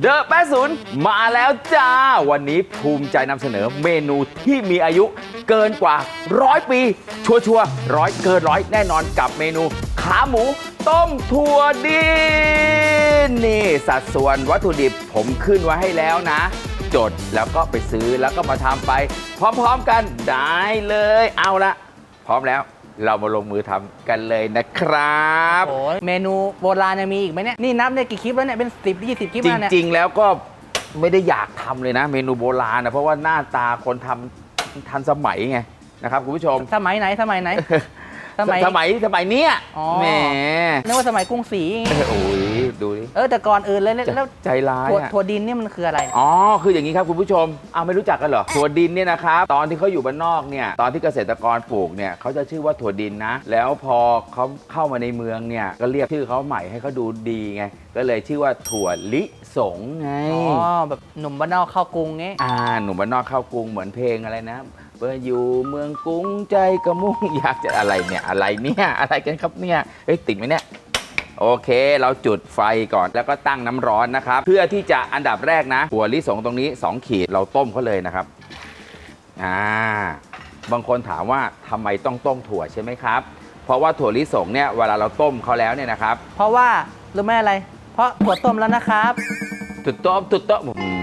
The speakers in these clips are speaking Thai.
เดอะแปศูนย์มาแล้วจ้า วันนี้ภูมิใจนำเสนอเมนูที่มีอายุเกินกว่าร้อยปี ชัวชัวร้อยเกินร้อยแน่นอนกับเมนู ขาหมูต้มถั่วดินนี่สัดส่วนวัตถุดิบผมขึ้นไว้ให้แล้วนะ จดแล้วก็ไปซื้อแล้วก็มาทำไป พร้อมๆกันได้เลยเอาละพร้อมแล้ว เรามาลงมือทำกันเลยนะครับ โอ้ยเมนูโบราณยังมีอีกไหมเนี่ย นี่นับเนี่ยกี่คลิปแล้วเนี่ย เป็น 10 20 คลิปจแล้วเนี่ย ริง ๆ แล้วก็ไม่ได้อยากทำเลยนะ เมนูโบราณนะเพราะว่าหน้าตาคนทำทันสมัยไงนะครับคุณผู้ชม สมัยไหนสมัยไหน สมัย สมัยสมัยเนี้ยอ๋อ แหมนึกว่าสมัยกรุงศรีโอ้ย ดูดิ เออแต่ก่อนอื่นเลยแล้วแล้วใจร้ายถั่วอะถั่วดินนี่มันคืออะไรเนี่ยอ๋อ คืออย่างนี้ครับคุณผู้ชม เอาไม่รู้จักกันเหรอ ถั่วดินเนี่ยนะครับ ตอนที่เขาอยู่บ้านนอกเนี่ย ตอนที่เกษตรกรปลูกเนี่ยเขาจะชื่อว่าถั่วดินนะ แล้วพอเขาเข้ามาในเมืองเนี่ย ก็เรียกชื่อเขาใหม่ให้เขาดูดีไง ก็เลยชื่อว่าถั่วลิสงไง อ๋อแบบหนุ่มบ้านนอกเข้ากรุงงี้อ่า หนุ่มบ้านนอกเข้ากรุงเหมือนเพลงอะไรนะเบอร์อยู่เมืองกรุงใจกระมุ่งอยากจะอะไรเนี่ย อะไรเนี่ย อะไรกันครับเนี่ย เฮ้ยติดไหมเนี่ย โอเคเราจุดไฟก่อนแล้วก็ตั้งน้ำร้อนนะครับ เพื่อที่จะอันดับแรกนะหัวลิสงตรงนี้ 2 ขีดเราต้มเขาเลยนะครับอ่าบางคนถามว่าทำไมต้องต้มถั่วใช่ไหมครับ เพราะว่าถั่วลิสงเนี่ยเวลาเราต้มเขาแล้วเนี่ยนะครับ เพราะว่ารู้ไหมอะไร เพราะถั่วต้มแล้วนะครับถูกต้องถูกต้องอืม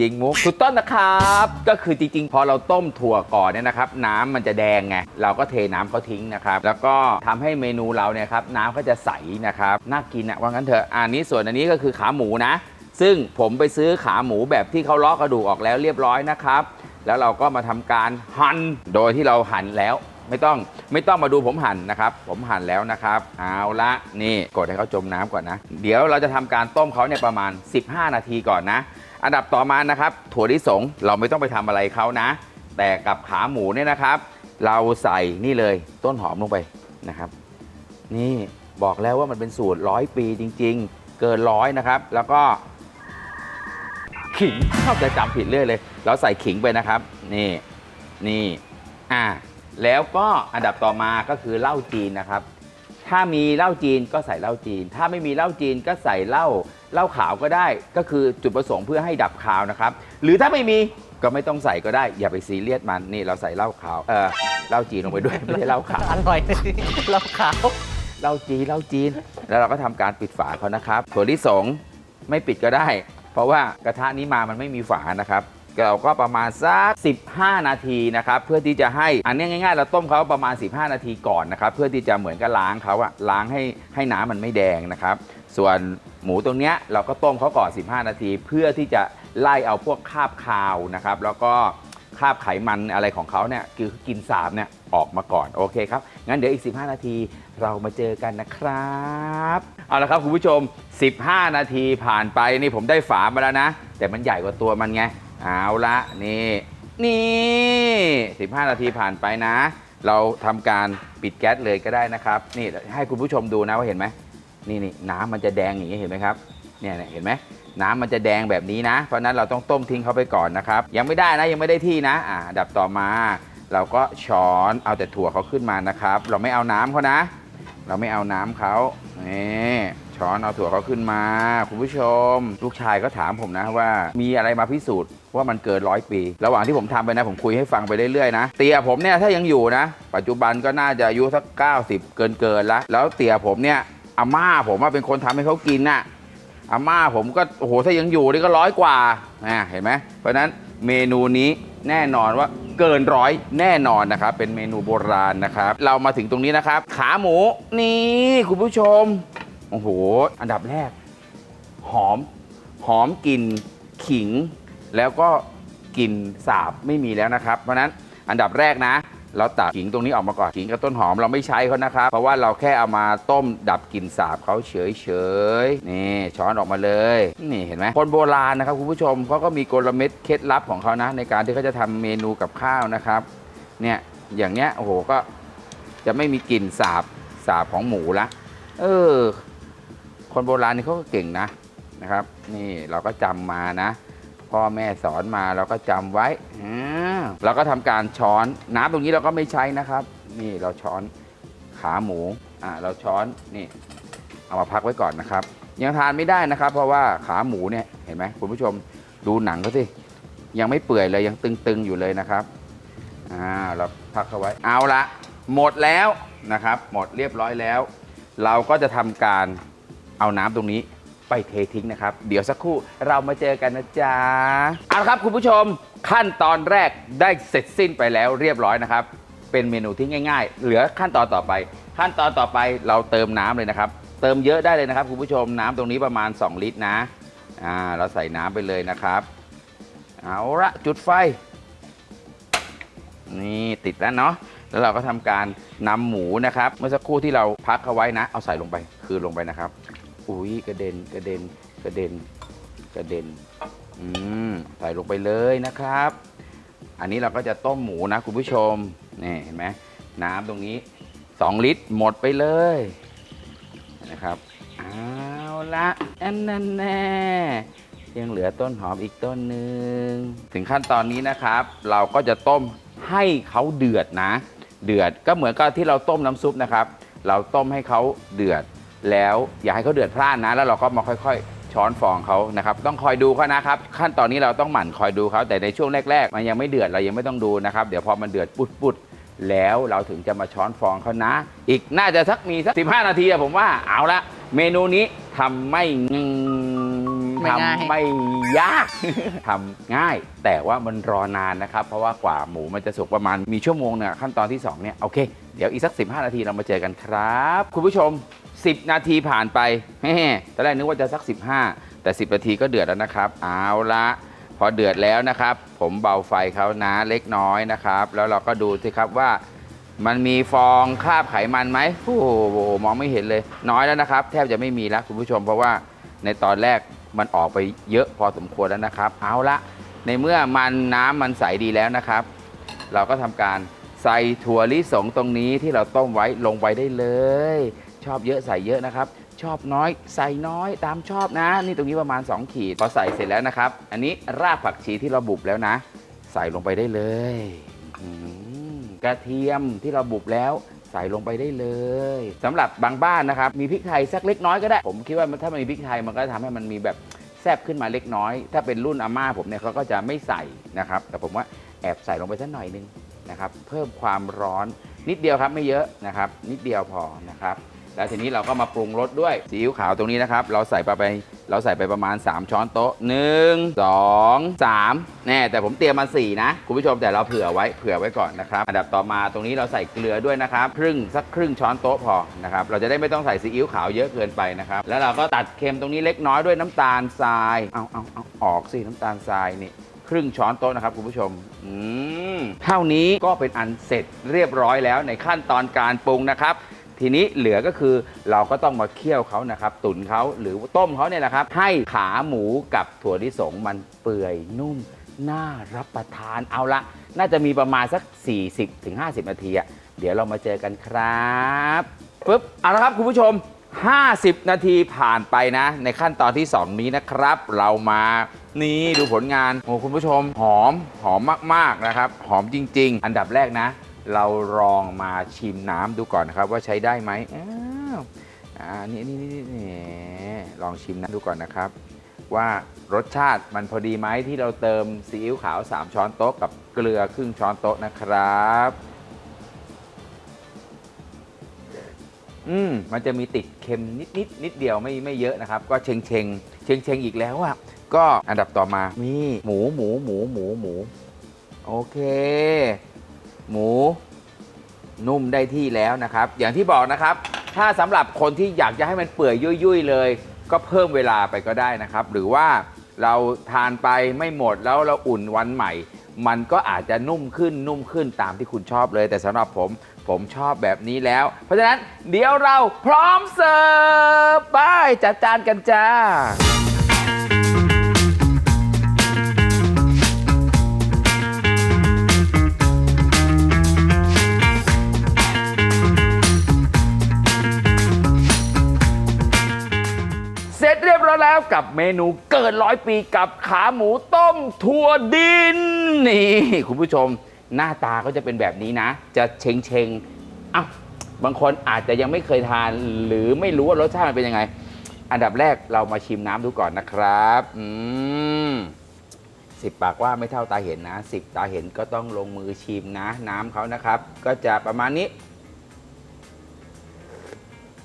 ยิงมุกถูกต้องนะครับ ก็คือจริงๆ พอเราต้มถั่วก่อนเนี่ยนะครับ น้ำมันจะแดงไงเราก็เทน้ำเขาทิ้งนะครับ แล้วก็ทำให้เมนูเราเนี่ยครับน้ำก็จะใสนะครับน่ากินอะว่างั้นเถอะอันนี้ส่วนอันนี้ก็คือขาหมูนะ ซึ่งผมไปซื้อขาหมูแบบที่เขาเลาะกระดูกออกแล้วเรียบร้อยนะครับแล้วเราก็มาทำการหั่นโดยที่เราหั่นแล้วไม่ต้องไม่ต้องมาดูผมหั่นนะครับ ผมหั่นแล้วนะครับ เอาละนี่กดให้เขาจมน้ำก่อนนะ เดี๋ยวเราจะทำการต้มเขาเนี่ยประมาณ 15 นาทีก่อนนะ อันดับต่อมานะครับ ถั่วลิสงเราไม่ต้องไปทำอะไรเขานะ แต่กับขาหมูเนี่ยนะครับ เราใส่นี่เลยต้นหอมลงไปนะครับ นี่บอกแล้วว่ามันเป็นสูตรร้อยปีจริง ๆ เกินร้อยนะครับ แล้วก็ ขิงชอบจะจำผิดเรื่อยเลย เราใส่ขิงไปนะครับ นี่นี่อ่าแล้วก็อันดับต่อมาก็คือเหล้าจีนนะครับ ถ้ามีเหล้าจีนก็ใส่เหล้าจีน ถ้าไม่มีเหล้าจีนก็ใส่เหล้าเหล้าขาวก็ได้ ก็คือจุดประสงค์เพื่อให้ดับคาวนะครับ หรือถ้าไม่มีก็ไม่ต้องใส่ก็ได้ อย่าไปซีเรียสมันนี่เราใส่เหล้าขาวเออเหล้าจีนลงไปด้วยไม่ใช่เหล้าขาวอร่อยเราขาวเหล้าจีนเหล้าจีน แล้วเราก็ทำการปิดฝาเขานะครับถั่วลิสงไม่ปิดก็ได้ เพราะว่ากระทะนี้มามันไม่มีฝานะครับ เราก็ประมาณสัก 15 นาทีนะครับเพื่อที่จะให้อันนี้ง่ายๆ เราต้มเขาประมาณ 15 นาทีก่อนนะครับเพื่อที่จะเหมือนกับล้างเขาอะล้างให้ให้น้ำมันไม่แดงนะครับ ส่วนหมูตรงเนี้ยเราก็ต้มเขาก่อน 15 นาที เพื่อที่จะไล่เอาพวกคราบคาวนะครับ แล้วก็คราบไขมันอะไรของเขาเนี่ยคือกินสาบเนี่ยออกมาก่อนโอเคครับงั้นเดี๋ยวอีก 15 นาทีเรามาเจอกันนะครับเอาละครับคุณผู้ชม 15 นาทีผ่านไปนี่ผมได้ฝามาแล้วนะ แต่มันใหญ่กว่าตัวมันไง เอาละนี่นี่15 นาทีผ่านไปนะ เราทำการปิดแก๊สเลยก็ได้นะครับ นี่ให้คุณผู้ชมดูนะว่าเห็นไหมนี่นี่น้ำมันจะแดงอย่างนี้เห็นไหมครับเนี่ยเห็นไหมน้ำมันจะแดงแบบนี้นะ เพราะนั้นเราต้องต้มทิ้งเขาไปก่อนนะครับ ยังไม่ได้นะยังไม่ได้ที่นะอ่าดับต่อมา เราก็ช้อนเอาแต่ถั่วเขาขึ้นมานะครับ เราไม่เอาน้ำเขานะ เราไม่เอาน้ำเขานี่ ช้อนเอาถั่วเขาขึ้นมา คุณผู้ชม ลูกชายก็ถามผมนะว่า มีอะไรมาพิสูจน์ว่ามันเกินร้อยปี ระหว่างที่ผมทำไปนะ ผมคุยให้ฟังไปเรื่อยๆนะ เตียผมเนี่ยถ้ายังอยู่นะ ปัจจุบันก็น่าจะอายุสัก 90 เกินเกินๆแล้วแล้วเตียผมเนี่ยอาม่าผมว่าเป็นคนทำให้เขากินน่ะอาม่าผมก็โอ้โหถ้ายังอยู่นี่ก็ร้อยกว่านะเห็นไหมเพราะนั้นเมนูนี้แน่นอนว่าเกินร้อยแน่นอนนะครับ เป็นเมนูโบราณนะครับ เรามาถึงตรงนี้นะครับ ขาหมูนี่คุณผู้ชม โอ้โห อันดับแรก หอม หอมกลิ่นขิง แล้วก็กลิ่นสาบไม่มีแล้วนะครับ เพราะนั้นอันดับแรกนะ เราตัดขิงตรงนี้ออกมาก่อนขิงกับต้นหอมเราไม่ใช้เขานะครับ เพราะว่าเราแค่เอามาต้มดับกลิ่นสาบเขาเฉยๆนี่ช้อนออกมาเลยนี่เห็นไหมคนโบราณนะครับคุณผู้ชมเขาก็มีกลเม็ดเคล็ดลับของเขานะ ในการที่เขาจะทำเมนูกับข้าวนะครับเนี่ยอย่างเนี้ยโอ้โหก็จะไม่มีกลิ่นสาบสาบของหมูละเออ คนโบราณนี่เขาก็เก่งนะนะครับ นี่เราก็จำมานะ พ่อแม่สอนมาเราก็จำไว้อ่าเราก็ทำการช้อนน้ำตรงนี้เราก็ไม่ใช้นะครับ นี่เราช้อนขาหมูอ่าเราช้อนนี่ เอามาพักไว้ก่อนนะครับ ยังทานไม่ได้นะครับ เพราะว่าขาหมูเนี่ยเห็นไหมคุณผู้ชมดูหนังเขาสิยังไม่เปื่อยเลยยังตึงๆอยู่เลยนะครับอ่าเราพักเขาไว้เอาละหมดแล้วนะครับ หมดเรียบร้อยแล้ว เราก็จะทำการ เอาน้ำตรงนี้ไปเททิ้งนะครับ เดี๋ยวสักครู่เรามาเจอกันนะจ๊ะเอาละครับคุณผู้ชมขั้นตอนแรกได้เสร็จสิ้นไปแล้วเรียบร้อยนะครับ เป็นเมนูที่ง่าย ๆ เหลือขั้นตอนต่อไป ขั้นตอนต่อไปเราเติมน้ำเลยนะครับ เติมเยอะได้เลยนะครับคุณผู้ชมน้ำตรงนี้ประมาณ 2 ลิตรนะอ่าเราใส่น้ำไปเลยนะครับ เอาละจุดไฟ นี่ติดแล้วเนาะแล้วเราก็ทำการนำหมูนะครับ เมื่อสักครู่ที่เราพักเอาไว้นะ เอาใส่ลงไป คือลงไปนะครับ อุ้ยกระเด็นกระเด็นกระเด็นกระเด็นอืมใส่ลงไปเลยนะครับ อันนี้เราก็จะต้มหมูนะคุณผู้ชมนี่เห็นไหมน้ำตรงนี้ 2 ลิตรหมดไปเลยนะครับเอาละอันนั้นแน่ยังเหลือต้นหอมอีกต้นหนึ่งถึงขั้นตอนนี้นะครับ เราก็จะต้มให้เขาเดือดนะ เดือดก็เหมือนกับที่เราต้มน้ำซุปนะครับ เราต้มให้เขาเดือด แล้วอย่าให้เขาเดือดพล่านนะ แล้วเราก็มาค่อยๆ ช้อนฟองเขานะครับ ต้องคอยดูเขานะครับ ขั้นตอนนี้เราต้องหมั่นคอยดูเขาแต่ในช่วงแรก ๆ มันยังไม่เดือดเรายังไม่ต้องดูนะครับ เดี๋ยวพอมันเดือดปุดๆแล้วเราถึงจะมาช้อนฟองเขานะ อีกน่าจะสักมีสักสินาทีอะผมว่าเอาละเมนูนี้ทำไม่ง ไม่ง่าย ทำไม่ยาก ทำง่าย แต่ว่ามันรอนานนะครับ เพราะว่ากว่าหมูมันจะสุกประมาณมีชั่วโมงเนี่ยขั้นตอนที่สองเนี่ยโอเค เดี๋ยวอีกสัก 15 นาทีเรามาเจอกันครับ คุณผู้ชม 10 นาทีผ่านไปแฮ่ตอนแรกนึกว่าจะสัก 15 แต่ 10 นาทีก็เดือดแล้วนะครับ เอาละพอเดือดแล้วนะครับ ผมเบาไฟเขานะเล็กน้อยนะครับ แล้วเราก็ดูสิครับว่ามันมีฟองคราบไขมันไหมโอ้โหมองไม่เห็นเลย น้อยแล้วนะครับ แทบจะไม่มีแล้วคุณผู้ชมเพราะว่าในตอนแรก มันออกไปเยอะพอสมควรแล้วนะครับ เอาละในเมื่อมันน้ำมันใสดีแล้วนะครับ เราก็ทำการใส่ถั่วลิสงตรงนี้ที่เราต้มไว้ลงไปได้เลย ชอบเยอะใส่เยอะนะครับ ชอบน้อยใส่น้อยตามชอบนะ นี่ตรงนี้ประมาณ 2 ขีดพอใส่เสร็จแล้วนะครับ อันนี้รากผักชีที่เราบุบแล้วนะ ใส่ลงไปได้เลยกระเทียมที่เราบุบแล้ว ใส่ลงไปได้เลยสำหรับบางบ้านนะครับ มีพริกไทยสักเล็กน้อยก็ได้ ผมคิดว่าถ้ามันมีพริกไทยมันก็ทำให้มันมีแบบแซบขึ้นมาเล็กน้อย ถ้าเป็นรุ่นอาม่าผมเนี่ยเขาก็จะไม่ใส่นะครับ แต่ผมว่าแอบใส่ลงไปสักหน่อยนึงนะครับ เพิ่มความร้อนนิดเดียวครับไม่เยอะนะครับ นิดเดียวพอนะครับ แล้วทีนี้เราก็มาปรุงรสด้วยซีอิ๊วขาวตรงนี้นะครับ เราใส่ไปไปเราใส่ไปประมาณ 3 ช้อนโต๊ะ 1 2 3แน่แต่ผมเตรียมมา 4 นะ คุณผู้ชมแต่เราเผื่อไว้เผื่อไว้ก่อนนะครับอันดับต่อมาตรงนี้เราใส่เกลือด้วยนะครับ ครึ่งสักครึ่งช้อนโต๊ะพอนะครับเราจะได้ไม่ต้องใส่ซีอิ๊วขาวเยอะเกินไปนะครับ แล้วเราก็ตัดเค็มตรงนี้เล็กน้อยด้วยน้ำตาลทรายเอาเอาเอาออกสิน้ำตาลทรายนี่ครึ่งช้อนโต๊ะนะครับคุณผู้ชมอืมเท่านี้ก็เป็นอันเสร็จเรียบร้อยแล้วในขั้นตอนการปรุงนะครับ ทีนี้เหลือก็คือเราก็ต้องมาเคี่ยวเขานะครับ ตุ๋นเขาหรือต้มเขาเนี่ยนะครับ ให้ขาหมูกับถั่วลิสงมันเปื่อยนุ่มน่ารับประทานเอาละ น่าจะมีประมาณสัก 40-50 นาทีอะเดี๋ยวเรามาเจอกันครับปึ๊บเอาละครับคุณผู้ชม 50 นาทีผ่านไปนะ ในขั้นตอนที่ 2 นี้นะครับ เรามานี่ดูผลงานโอ้คุณผู้ชมหอมหอมมากๆนะครับ หอมจริง ๆ อันดับแรกนะ เราลองมาชิมน้ำดูก่อนนะครับ ว่าใช้ได้ไหมอ้าวอ่านี่นี่นี่นี่ลองชิมน้ำดูก่อนนะครับ ว่ารสชาติมันพอดีไหมที่เราเติมซีอิ๊วขาว 3 ช้อนโต๊ะกับเกลือครึ่งช้อนโต๊ะนะครับ อืมมันจะมีติดเค็มนิดนิดนิดเดียวไม่ไม่เยอะนะครับ ก็เชงเชงเชงเชงอีกแล้วอะก็อันดับต่อมามีหมูหมูหมูหมูหมูโอเค หมูนุ่มได้ที่แล้วนะครับ อย่างที่บอกนะครับ ถ้าสำหรับคนที่อยากจะให้มันเปื่อยยุ่ยๆเลย ก็เพิ่มเวลาไปก็ได้นะครับ หรือว่าเราทานไปไม่หมดแล้วเราอุ่นวันใหม่ มันก็อาจจะนุ่มขึ้นนุ่มขึ้นตามที่คุณชอบเลย แต่สำหรับผมผมชอบแบบนี้แล้ว เพราะฉะนั้นเดี๋ยวเราพร้อมเสิร์ฟไปจัดจานกันจ้า สร็จเรียบร้อยแล้วกับเมนูเกิดร้อยปีกับขาหมูต้มถั่วดิน นี่คุณผู้ชมหน้าตาก็จะเป็นแบบนี้นะ จะเชงเชงอ้าวบางคนอาจจะยังไม่เคยทาน หรือไม่รู้ว่ารสชาติมันเป็นยังไง อันดับแรกเรามาชิมน้ำดูก่อนนะครับอืมสิบปากว่าไม่เท่าตาเห็นนะสิบตาเห็นก็ต้องลงมือชิมนะ น้ำเขานะครับ ก็จะประมาณนี้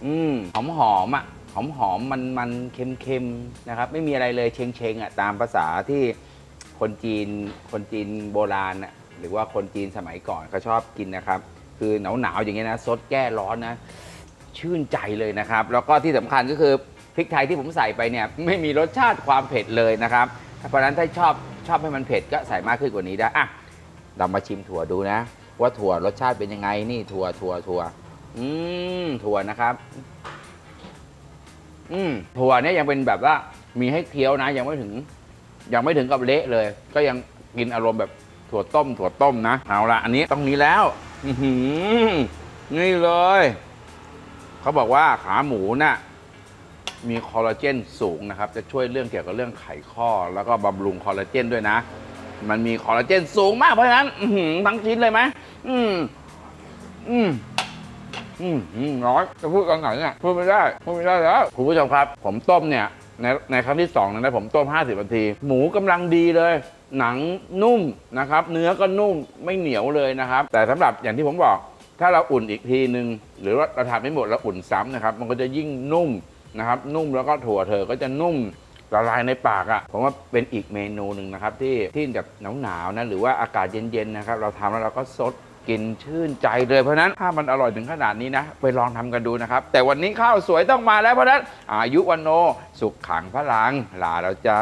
อืมหอมหอมอะ อมหอมมันมันเค็มเค็มๆนะครับ ไม่มีอะไรเลยเชงเชงอะตามภาษาที่คนจีนคนจีนโบราณอะหรือว่าคนจีนสมัยก่อนเขาชอบกินนะครับ คือหนาวหนาวๆอย่างเงี้ยนะซดแก้ร้อนนะ ชื่นใจเลยนะครับ แล้วก็ที่สำคัญก็คือพริกไทยที่ผมใส่ไปเนี่ยไม่มีรสชาติความเผ็ดเลยนะครับ เพราะฉะนั้นถ้าชอบชอบให้มันเผ็ดก็ใส่มากขึ้นกว่านี้ได้อะเรามาชิมถั่วดูนะ ว่าถั่วรสชาติเป็นยังไงนี่ถั่วถั่วถั่วอืมถั่วนะครับ อืมถั่วเนี่ยยังเป็นแบบว่ามีให้เคี้ยวนะ ยังไม่ถึง ยังไม่ถึงกับเละเลย ก็ยังกินอารมณ์แบบถั่วต้ม ถั่วต้มนะเอาละอันนี้ต้องนี้แล้ว อือหือนี่เลย เขาบอกว่าขาหมูน่ะมีคอลลาเจนสูงนะครับ จะช่วยเรื่องเกี่ยวกับเรื่องไขข้อ แล้วก็บำรุงคอลลาเจนด้วยนะ มันมีคอลลาเจนสูงมากเพราะฉะนั้น อื้อหือทั้งชิ้นเลยไหมอืมอืม อืมอืมน้อยจะพูดตอนไหนเนี่ยพูดไม่ได้พูดไม่ได้แล้วคุณผู้ชมครับ ผมต้มเนี่ยในในครั้งที่สองนะผมต้ม 50นาที หมูกำลังดีเลย หนังนุ่มนะครับ เนื้อก็นุ่มไม่เหนียวเลยนะครับ แต่สำหรับอย่างที่ผมบอก ถ้าเราอุ่นอีกทีหนึ่งหรือว่าเราทำไม่หมดเราอุ่นซ้ำนะครับ มันก็จะยิ่งนุ่มนะครับ นุ่มแล้วก็ถั่วเธอก็จะนุ่มละลายในปากอะ่ะผมว่าเป็นอีกเมนูหนึ่งนะครับ ที่ที่แบบหนาวๆนะหรือว่าอากาศเย็นๆนะครับ เราทำแล้วเราก็ซด กินชื่นใจเลยเพราะนั้นถ้ามันอร่อยถึงขนาดนี้นะ ไปลองทำกันดูนะครับ แต่วันนี้ข้าวสวยต้องมาแล้วเพราะฉะนั้นอายุวันโนสุขขังพลังลาแล้วจ้า